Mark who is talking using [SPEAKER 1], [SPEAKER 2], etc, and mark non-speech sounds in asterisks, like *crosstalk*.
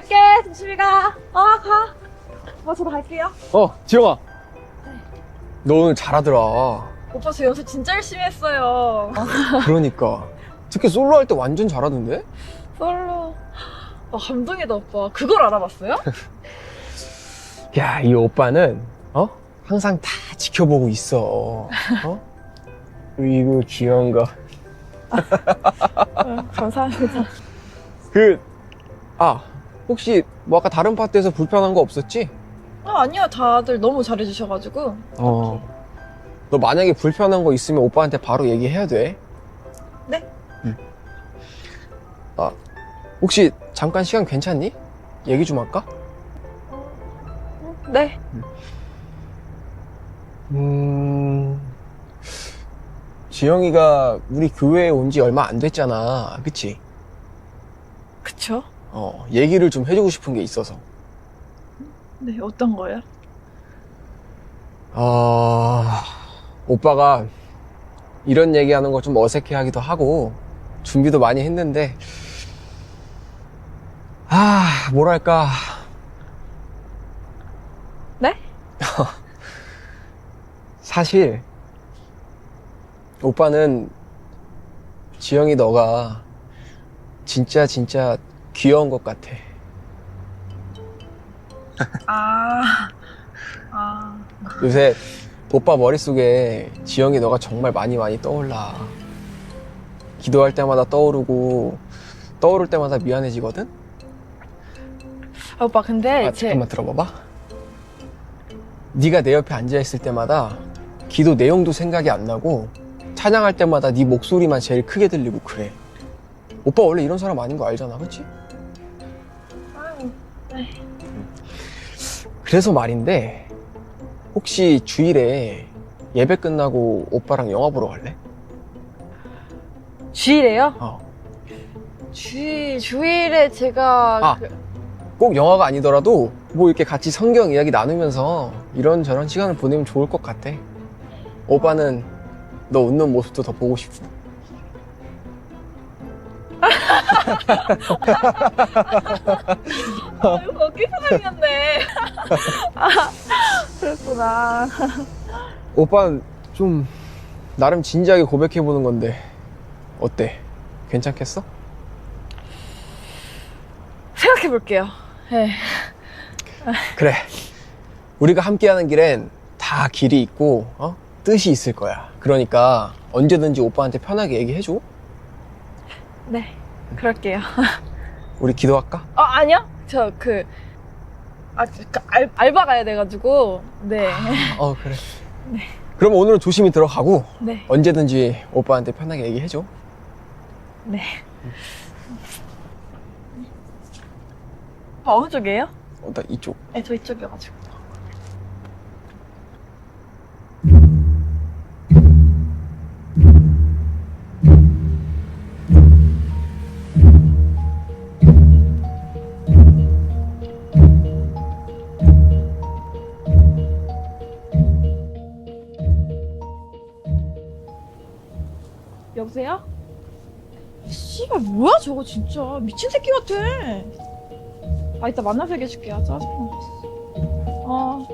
[SPEAKER 1] 갈게. 조심히 가. 어, 가. 어, 저도 갈게요.
[SPEAKER 2] 어, 지영아. 너 오늘 잘하더라.
[SPEAKER 1] 오빠 저 연습 진짜 열심히 했어요. *laughs*
[SPEAKER 2] 그러니까. 특히 솔로 할 때 완전 잘하던데?
[SPEAKER 1] 솔로. 아, 감동이다, 오빠. 그걸 알아봤어요? *laughs*
[SPEAKER 2] 야, 이 오빠는, 어? 항상 다 지켜보고 있어. 어? 이거 귀여운 거.
[SPEAKER 1] 응, 감사합니다. *laughs*
[SPEAKER 2] 그, 아, 혹시 뭐 아까 다른 파트에서 불편한 거 없었지?
[SPEAKER 1] 아, 아니요. 다들 너무 잘해주셔가지고.
[SPEAKER 2] 어. 너 만약에 불편한 거 있으면 오빠한테 바로 얘기해야 돼.
[SPEAKER 1] 네.
[SPEAKER 2] 응. 아, 혹시 잠깐 시간 괜찮니? 얘기 좀 할까?
[SPEAKER 1] 네.
[SPEAKER 2] 음, 지영이가 우리 교회에 온 지 얼마 안 됐잖아. 그치?
[SPEAKER 1] 그쵸?
[SPEAKER 2] 어, 얘기를 좀 해주고 싶은 게 있어서.
[SPEAKER 1] 네, 어떤 거요?
[SPEAKER 2] 어, 오빠가 이런 얘기하는 거 좀 어색해 하기도 하고, 준비도 많이 했는데, 아, 뭐랄까.
[SPEAKER 1] 네? *laughs*
[SPEAKER 2] 사실, 오빠는 지영이 너가 진짜 진짜 귀여운 것 같아.
[SPEAKER 1] 아. 아.
[SPEAKER 2] 요새 오빠 머릿속에 지영이 너가 정말 많이 많이 떠올라. 기도할 때마다 떠오르고, 떠오를 때마다 미안해지거든?
[SPEAKER 1] 아, 오빠, 근데
[SPEAKER 2] 아,
[SPEAKER 1] 제.
[SPEAKER 2] 잠깐만 들어봐봐. 네가 내 옆에 앉아있을 때마다 기도 내용도 생각이 안 나고, 찬양할 때마다 네 목소리만 제일 크게 들리고 그래. 오빠 원래 이런 사람 아닌 거 알잖아, 그치?
[SPEAKER 1] 아유, 네.
[SPEAKER 2] 그래서 말인데, 혹시 주일에 예배 끝나고 오빠랑 영화 보러 갈래?
[SPEAKER 1] 주일에요?
[SPEAKER 2] 어.
[SPEAKER 1] 주일, 주일에 제가.
[SPEAKER 2] 아.
[SPEAKER 1] 그-
[SPEAKER 2] 꼭 영화가 아니더라도 뭐 이렇게 같이 성경 이야기 나누면서 이런저런 시간을 보내면 좋을 것 같아. 오빠는 너 웃는 모습도 더 보고 싶고.
[SPEAKER 1] 아, 이거 어깨 사장이었네. 아, 그랬구나.
[SPEAKER 2] 오빠는 좀 나름 진지하게 고백해보는 건데 어때? 괜찮겠어?
[SPEAKER 1] 생각해볼게요. 네.
[SPEAKER 2] 그래. 우리가 함께하는 길엔 다 길이 있고 어? 뜻이 있을 거야. 그러니까 언제든지 오빠한테 편하게 얘기해줘.
[SPEAKER 1] 네. 그럴게요. *laughs*
[SPEAKER 2] 우리 기도할까?
[SPEAKER 1] 어, 아니요? 저 그, 아, 그 알, 알바 가야 돼가지고, 네.
[SPEAKER 2] 어 그래. *laughs* 그럼 오늘은 조심히 들어가고
[SPEAKER 1] 네.
[SPEAKER 2] 언제든지 오빠한테 편하게 얘기해줘.
[SPEAKER 1] 네. 아, 어느 쪽이에요?
[SPEAKER 2] 어, 나 이쪽.
[SPEAKER 1] 네, 저 이쪽이어가지고. 보세요? 씨발 뭐야 저거 진짜. 미친 새끼 같아. 아 이따 만나서 얘기해줄게 아 짜증나 어